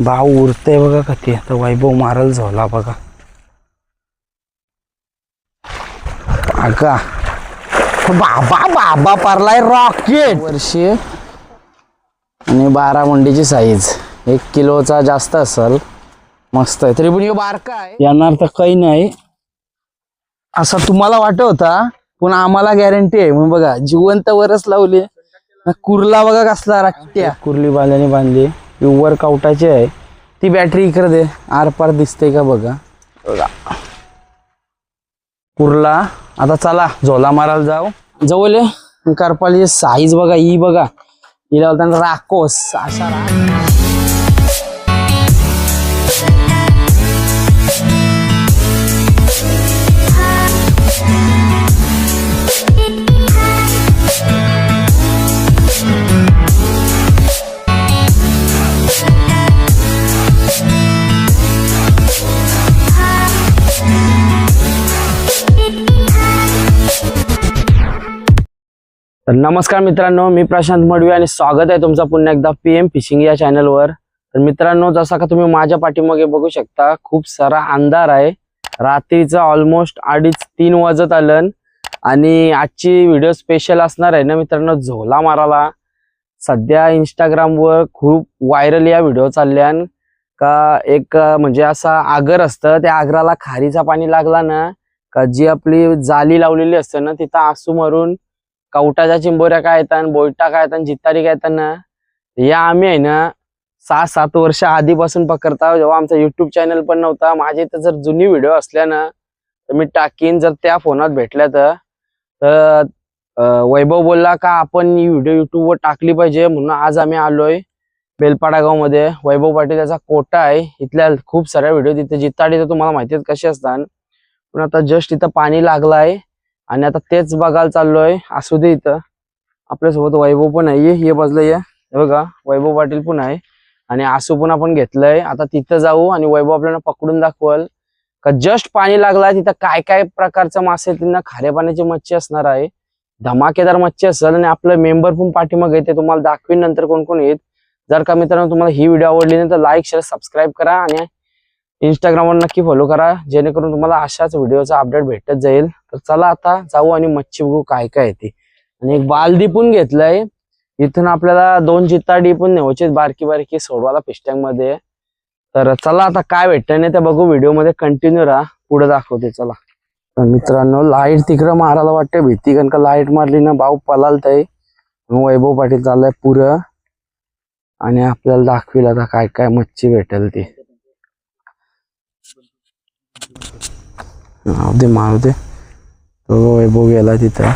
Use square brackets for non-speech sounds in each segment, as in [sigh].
भाव उरतंय बघा कधी आता वैभव मारल झाला बघा. अगा. बाबा बाबा पारलाय रॉकेट. वर्षी. आणि बारा मुंडीची साईज एक किलोचा जास्त असेल. मस्त आहे. तरी पण ह्यो बारका आहे. येणार तर काही नाही. असं तुम्हाला वाटत होता पण आम्हाला गॅरंटी आहे. मग बघा जिवंत वरच लावले. कुर्ला बघा कसला राट्या कुर्ली बाल्याने बांधली. वर्कआउटाची आहे. ती बॅटरी इकडे दे. आरपार दिसते का बघा. बघा. कुर्ला आता चला झोला मारायला जाऊ. जवळ ये. साईज बघा ही बघा. हिला बोलताना राकोस अशा तर नमस्कार मित्रांनो मी प्रशांत मडवी आणि स्वागत आहे तुमचं पुन्हा एकदा पी एम फिशिंग या चॅनलवर तर मित्रांनो जसा का तुम्ही माझ्या पाठीमागे बघू शकता खूप सारा अंधार आहे. रात्रीचा ऑलमोस्ट अडीच तीन वाजत आलं आणि आजची व्हिडिओ स्पेशल असणार आहे ना मित्रांनो झोला माराला सध्या इंस्टाग्रामवर खूप व्हायरल या व्हिडिओ चालल्यान का एक म्हणजे असा आगर असतं त्या आगराला खारीचा पाणी लागला ना का जी आपली जाली लावलेली असते ना तिथं आसू मारून कवटाच्या चिंबोऱ्या काय येतात बोयटा काय येतात जित्तारी काय येतात ना या आम्ही आहे ना सहा सात वर्ष आधीपासून पकडता जेव्हा आमचा युट्यूब चॅनल पण नव्हता माझे तर जर जुनी व्हिडिओ असल्या ना तर मी टाकीन जर त्या फोनात भेटल्या तर. वैभव बोलला का आपण ही व्हिडिओ युट्यूबवर टाकली पाहिजे म्हणून आज आम्ही आलोय बेलपाडा गावमध्ये. वैभव पाटील याचा कोटा आहे. इथल्या खूप साऱ्या व्हिडिओ तिथे जिताडी तर तुम्हाला माहिती आहेत कसे असतात. पण आता जस्ट इथं पाणी लागलाय. आणि आता तेच बघायला चाललोय. असू दे इथं. आपल्यासोबत वैभव पण आहे ये बाजलं बाजूला ये बघा वैभव पाटील पण आहे. आणि आसू पण आपण घेतलंय. आता तिथं जाऊ आणि वैभव आपल्याला पकडून दाखवल. का जस्ट पाणी लागलाय तिथं काय काय प्रकारचं मासे त्यांना खाऱ्या पाण्याची मच्छी असणार आहे. धमाकेदार मच्छी असेल आणि आपलं मेंबर पण पाठीमागे येते. ते तुम्हाला दाखवीन नंतर कोण कोण येत जर का मित्रांनो तुम्हाला ही व्हिडिओ आवडली ना तर लाईक शेअर सबस्क्राईब करा आणि इंस्टाग्रामवर नक्की फॉलो करा जेणेकरून तुम्हाला अशाच व्हिडिओचा अपडेट भेटत जाईल. तर चला आता जाऊ आणि मच्छी बघू काय काय येते आणि एक बालदी पण घेतलंय. इथून आपल्याला दोन चित्ताडी पण न्यायचे बारकी बारकी सोडवाला फिस्टँगमध्ये. तर चला आता काय भेटतं नाही ते बघू व्हिडिओमध्ये कंटिन्यू राहा. पुढे दाखवते चला. तर मित्रांनो लाइट तिकडं मारायला वाटते भीती कारण का लाइट मारली ना भाऊ पलालतय. वैभव पाटील चाललाय पुरं. आणि आपल्याला दाखवील आता काय काय मच्छी भेटेल ती. मारू दे मारू दे तो वैभव गेला तिथं.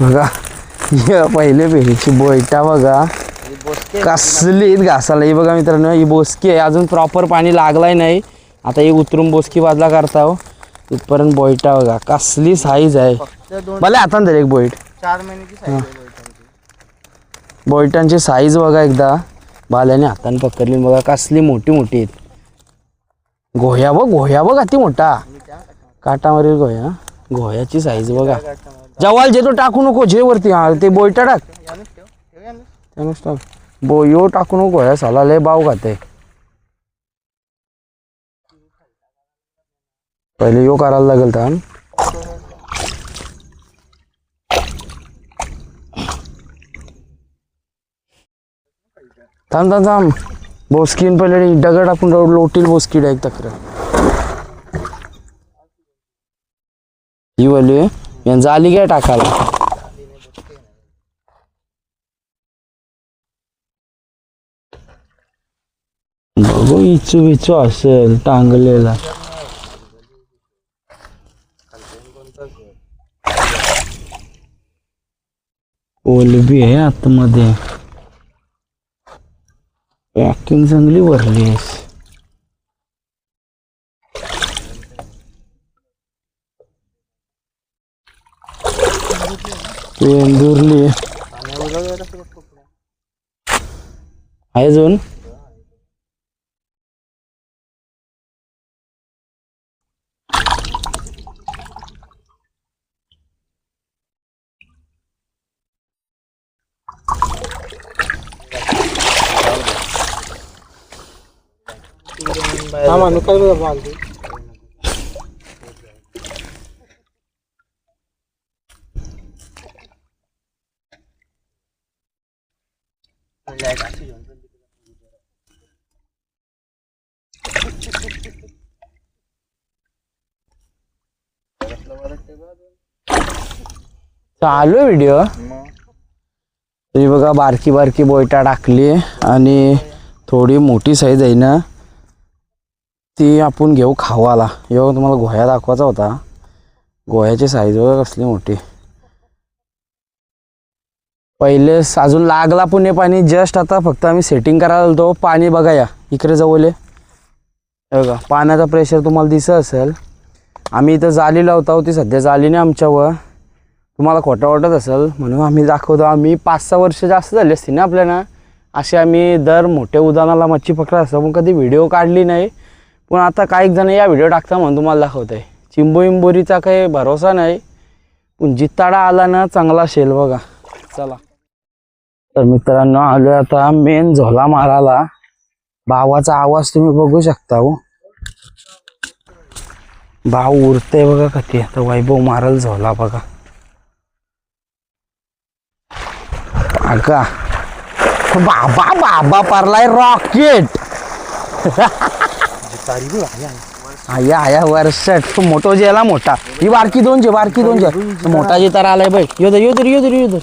बघा या पहिले पेरीची बोयटा बघा. कसली घासाला. ही बघा मित्रांनो ही बोसकी आहे. अजून प्रॉपर पाणी लागलाय नाही. आता ही उतरून बोसकी बाजला करता हो. इथपर्यंत बोयटा बघा कसली साईज आहे. भले आता धर एक बोईट. चार महिन्याची. बोयटांची साईज बघा एकदा. बाल्याने हाताने पकडली बघा कसली मोठी मोठी आहेत. गोह्या बघ गोह्या बघ अति मोठा. काटावरील गोह्या. गोह्याची साईज बघा. जवाल जे तो टाकू नको जे वरती हा ते बोयटा टाक त्यानुस टाक बो यो टाकू नको ह्या साला लय बाव खाते. पहिले यो करायला लागेल तर थांब थांब थांब. बोस्कीन पहिले दगड टाकून लोटील बोस्की डायरेक्ट तक्र ही वाली यांचा आली काय टाकायला? बघू इचू बिचू असेल टांगलेला. ओलबी आहे आतमध्ये. पॅकिंग चांगली कसं बघतो पुढे? आहे अजून? हा माणूस चालू व्हिडिओ तरी बघा बारकी बारकी बोयटा टाकली आणि थोडी मोठी साईज आहे ना. ती आपण घेऊ खावाला. एवढं तुम्हाला गोह्या दाखवायचा होता. गोह्याची साईज वगैरे कसली मोठी. पहिले अजून लागला पुणे पाणी. जस्ट आता फक्त आम्ही सेटिंग करायला होतो पाणी बघा या इकडे जवळ बघा पाण्याचा प्रेशर तुम्हाला दिसत असेल. आम्ही इथं जाली आहोत ती सध्या जाली नाही आमच्यावर. तुम्हाला खोटं वाटत असेल म्हणून आम्ही दाखवतो. आम्ही पाच सहा वर्ष जास्त झाली असती ना आपल्याला. असे आम्ही दर मोठ्या उदाहरणाला मच्छी पकडा असतो. पण कधी व्हिडिओ काढली नाही. पण आता काही जण या व्हिडिओ टाकता म्हणून तुम्हाला दाखवत आहे चिंबो इंबोरीचा काही भरोसा नाही पण जिताडा आला ना चांगला शेल बघा. चला. तर मित्रांनो आलो आता मेन झोला माराला भावाचा आवाज तुम्ही बघू शकता हो. भाव उरते बघा कधी. आता वैभव मारल झोला बघा. अगा बाबा बाबा पारलाय रॉकेट [laughs] आया. आया वर्षट मोठो जेला मोठा. ही बारकी दोनशे बारकी दोनशे मोठा जे तर आलाय बाई यो दर यो दर यो दर यो दर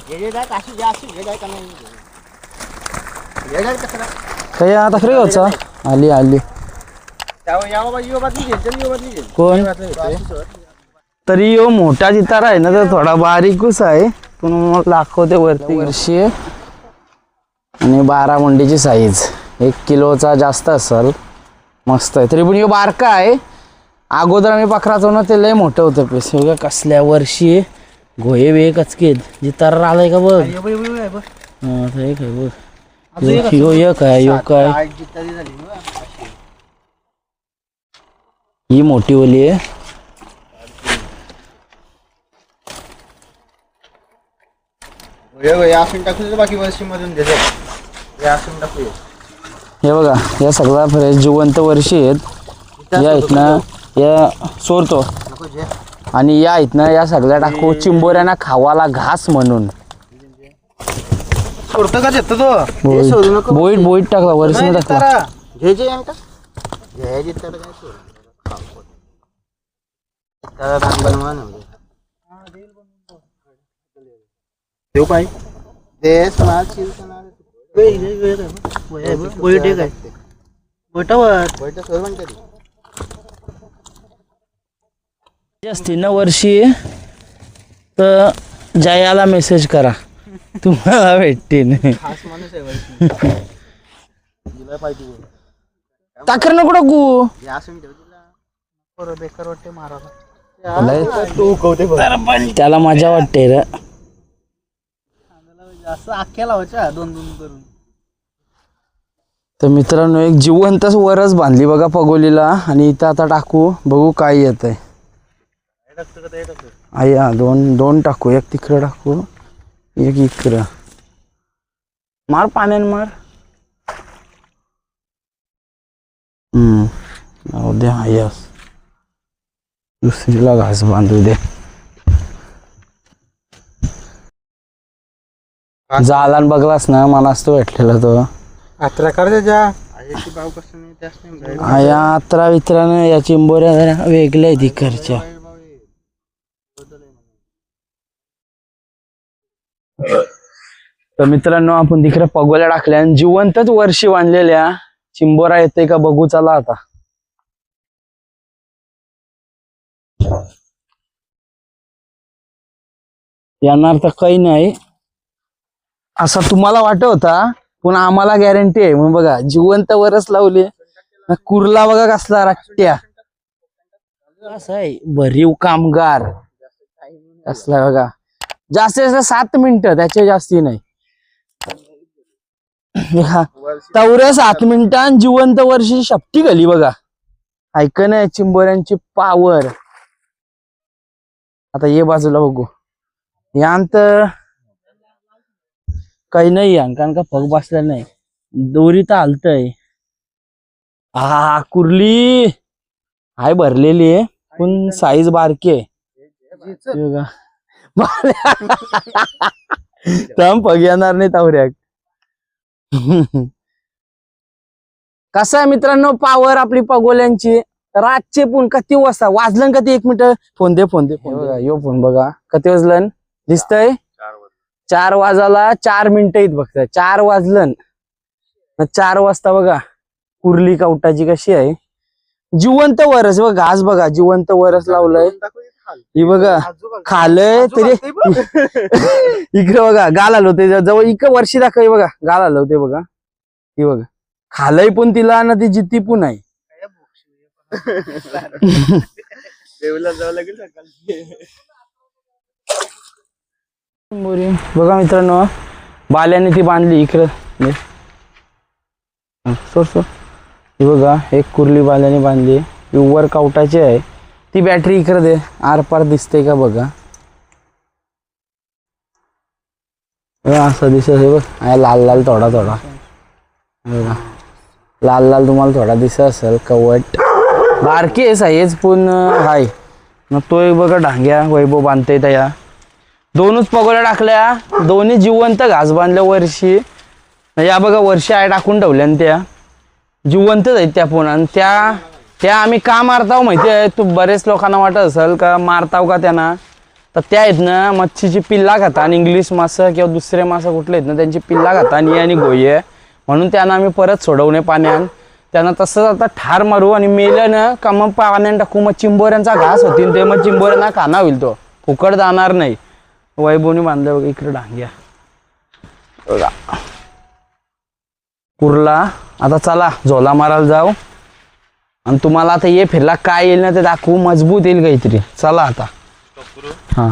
काय आता खरे होचा आली आली. कोण? तरी यो मोठा जितारा आहे ना तर थोडा बारीकच आहे. पण मग दाखवते वरती वर्षी. आणि बारा मंडीची साईज एक किलोचा जास्त असेल. मस्त आहे. तरी पण यो बारका आहे. अगोदर आम्ही पकडाचो ना ते लय मोठं होतं पीस बघा कसल्या वर्षी घोये वे कचकेत. जितारा आलाय का बघ? हा, ते एक आहे बघ. यो- यो एक आहे यो काय ही मोठी ओली आहे. बाकी वर्षी मधून देतात असून टाकूया हे बघा या सगळ्या फ्रेश जिवंत वर्षी आहेत. या आहेत ना या जे. आणि या आहेत ना या सगळ्या टाकू चिंबोऱ्यांना खावाला घास म्हणून. सोडतो का देतो तो? बोईट बोईट बोईट टाकला वर्षी टाकला. जितारा. घे जे आमका घे जितारा काय सोड? खाऊ पोट. जितारा रांगण मान बैठ काय बैठावर बैठ सोड पण तरी असते ना वर्षी तर जयाला मेसेज करा. तुम्हाला भेटतील. खास माणूस आहे वर्षी. दिला पाहिजे ताकर नको टाकू. बेकार वाटते बघ त्याला मजा वाटते रे. म्हणजे असं अख्ख्या लावायच्या दोन दोन करून. तर मित्रांनो एक जिवंतच वरच बांधली बघा पगोलीला आणि इथं आता टाकू बघू काय येत आहे आया दोन दोन टाकू. एक तिकडं टाकू एक इकडं. मार पाण्याने मार. हम्म जाऊ दे दुसरीला घास बांधू दे. जालान बघलास ना मला असतो भेटलेला तो अठरा कर जा आयची भाव कसं नाही त्याच नाही आया अत्रा वित्रानं या चिंबोऱ्या जरा वेगळ्या आहेत इकडच्या. तर मित्रांनो आपण तिकडे पगोल्या टाकल्या आणि जिवंतच वर्षी बांधलेल्या चिंबोरा येते का बघू चला आता. येणार तर काही नाही. असा तुम्हाला वाटत होता पण आम्हाला गॅरंटी आहे. मग बघा जिवंत वरच लावले. कुर्ला बघा कसला रट्ट्या. असं आहे. भरीव कामगार. असला बघा. जास्तीत जास्त सात मिनिटं त्याच्या जास्ती नाही. हा. तेवढ्या सात मिनिटां जिवंत वर्षी शपटी घाली बघा. ऐक ना चिंबोऱ्यांची पावर आता ये बाजूला बघू. यांत काही नाही कारण का फग बसला नाही. दोरी तर हलतय. हा कुर्ली. हाय भरलेली आहे पण साईज बारकी आहे. [laughs] थांब पग येणार नाही तावऱ्याक. [laughs] कसं आहे मित्रांनो पावर आपली पगोल्यांची? रातचे पण किती वाजता? वाजलं कधी एक मिनिट? फोन दे फोन दे फोन बघा यो फोन बघा. किती वाजलं? दिसतंय? चार वाजाला चार मिनिटं येत बघता चार वाजलं न. चार वाजता बघा कुर्ली कवटाची कशी आहे? जिवंत वरस बघा घास बघा जिवंत वरस लावलंय. ही बघा खालय तरी. [laughs] इकडे बघा गाल आलो ते जवळ इकडे वर्षी दाखव बघा गाल आलो ते बघा. ही बघा. खालय पण तिला ना ती जिती पण आहे. [laughs] [laughs] देवला जावं लागेल सकाळी. बोरी बघा मित्रांनो बाल्याने ती बांधली इकडं. सोड सोड. ही बघा एक कुर्ली बाल्याने बांधली. ही वर कावटाची आहे. ती बॅटरी इकडे दे. आर पार दिसते का बघा. असं दिसत हे बघ. लाल लाल थोडा थोडा. बघा. लाल लाल तुम्हाला थोडा दिसत असेल. कवट. बारकी आहे साईज पण हाय. मग तो एक बघा डांग्या वैभव बांधते त्या. दोनच पगोल्या टाकल्या. दोन्ही जिवंत घास बांधल्या वर्षी या बघा वर्षी आहे टाकून ठेवल्या आणि त्या. जिवंतच आहेत त्या पण आणि त्या त्या आम्ही का मारताव माहिती आहे? तू बरेच लोकांना वाटत असेल का मारताव का त्यांना? तर त्या आहेत ना मच्छीची पिल्ला खाता. आणि इंग्लिश मासं किंवा दुसरे मासं कुठले आहेत ना त्यांची पिल्ला खाता. आणि आणि गोये म्हणून त्यांना आम्ही परत सोडवणे पाण्यात त्यांना तसंच आता ठार मारू. आणि मेलं ना का मग पाण्याने टाकू. मग चिंबोऱ्यांचा घास होतील ते मग चिंबोऱ्यांना खाना होईल तो. फुकट जाणार नाही. वैभवनी बांधलं बघा इकडे डांग्या. बघा. कुर्ला आता चला झोला मारायला जाऊ. आणि तुम्हाला आता ये फिरला काय येईल ना ते दाखवू मजबूत येईल काहीतरी. चला आता. हा.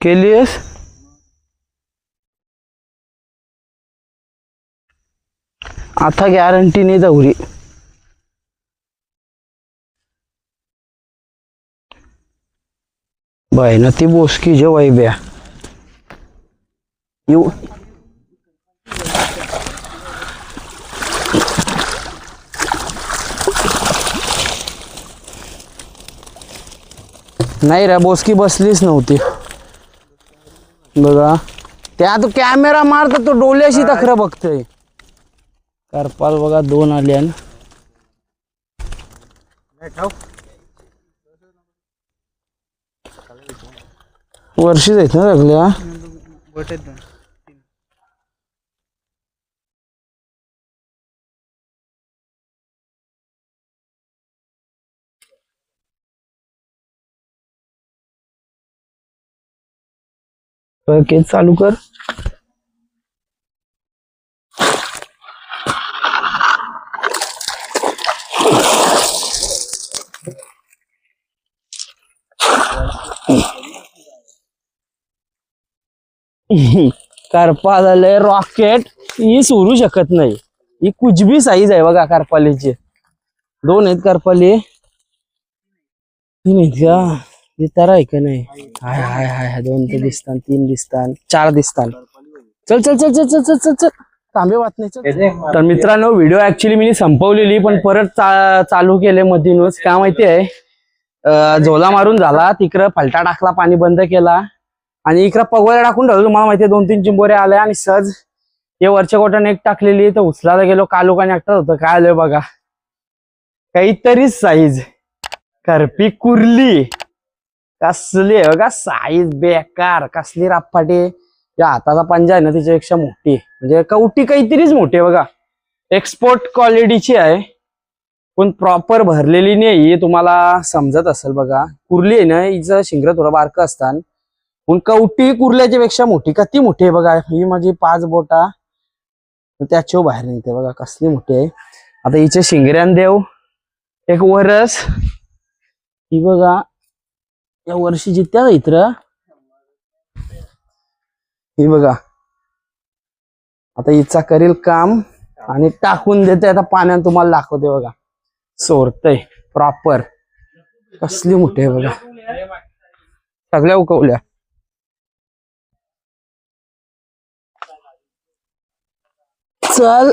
केलीस आता गॅरंटी नाही जाऊरी बाय ना ती बोसकी जे वैब्या येऊ. नाही रे बोसकी बसलीच नव्हती. बघा. त्यात कॅमेरा मारतो तो डोल्याशी तक्र बघतोय. करपाल बघा दोन आले आल्या वर्षीच आहेत ना सगळ्या केस चालू कर. करपा झालंय रॉकेट ही सोडू शकत नाही. ही कुजबी साईज आहे बघा करपालीची. दोन आहेत करपाली. तीन आहेत का? हे तर आहे का नाही? हाय हाय हाय हाय. दोन तर दिसतात तीन दिसतात चार दिसतात चल चल चल चल चल चल चल चल. तांबे वाट नाही. तर मित्रांनो व्हिडिओ ऍक्च्युली मी संपवलेली पण परत चा- चालू केले मधीनच. का माहिती आहे? झोला मारून झाला तिकडं फलटा टाकला पाणी बंद केला. आणि इकडं पगोऱ्या टाकून ठेवलं तुम्हाला माहिती दोन तीन चिंबोऱ्या आल्या आणि सहज हे वरच्या कोटाने एक टाकलेली तर उचलायला गेलो कालोकाने एकटाच होतं काय आलंय बघा. काहीतरी साईज करपी कुर्ली. कसली आहे बघा साईज बेकार. कसली राप्पाटी या हाताचा पंजा आहे ना तिच्यापेक्षा मोठी. म्हणजे कवटी काहीतरीच मोठी आहे बघा. एक्सपोर्ट क्वालिटीची आहे. पण प्रॉपर भरलेली नाही तुम्हाला समजत असेल बघा. कुर्ली आहे ना हिचं शिंगर थोडं बारकं असतात. पण कवटी कुर्ल्याच्या पेक्षा मोठी ती मोठी आहे बघा. ही माझी पाच बोटा. त्याच्या बाहेर निघते बघा कसली मोठी आहे. आता हिचे शिंगऱ्यान देव एक वरस. ही बघा या वर्षी जित्या इतर ही बघा. आता हिचा करील काम आणि टाकून देते. आता पाण्यात तुम्हाला दाखवते बघा. सोरतय प्रॉपर कसली मोठी आहे बघा. सगळ्या उकवल्या. चल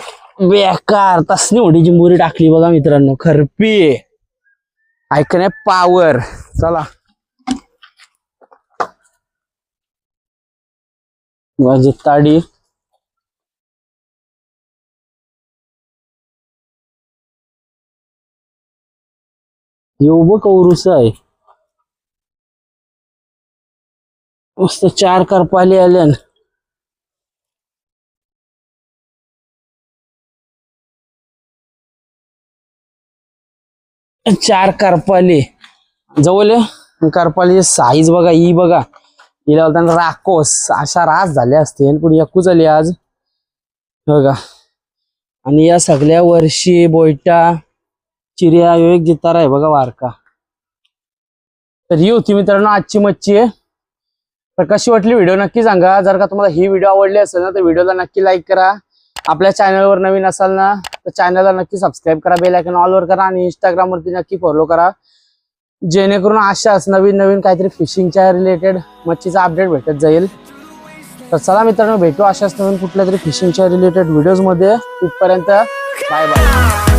बेकार. तसली ओढीची मोरी टाकली बघा मित्रांनो. खरपी. ऐकणे पावर चला. माझी ताडी. येऊ बघ कौरुस आहे. मस्त चार करपाली आल्यान. चार करपाली. जवळ ये. करपाली साईज बघा ही बघा. हिला बोलताना राकोस अशा रास झाल्या असते. पण एकू झाली आज. बघा. आणि या सगळ्या वर्षी बोयटा चिर्या ह्यो एक जितार आहे बघा वारका. तर ही होती मित्रांनो आजची मच्छी आहे. तर कशी वाटली व्हिडिओ नक्की सांगा. जर का तुम्हाला ही व्हिडिओ आवडली असेल ना तर व्हिडिओला नक्की लाईक करा. आपल्या चॅनलवर नवीन असाल ना तर चॅनलला नक्की सबस्क्राईब करा बेल आयकॉन ऑलवर करा आणि इंस्टाग्राम वरती नक्की फॉलो करा. जेणेकरून अशाच नवीन नवीन काहीतरी फिशिंगच्या रिलेटेड मच्छीचा अपडेट भेटत जाईल. तर चला मित्रांनो भेटू अशाच नवीन कुठल्या तरी फिशिंगच्या रिलेटेड व्हिडिओजमध्ये. तिथपर्यंत बाय बाय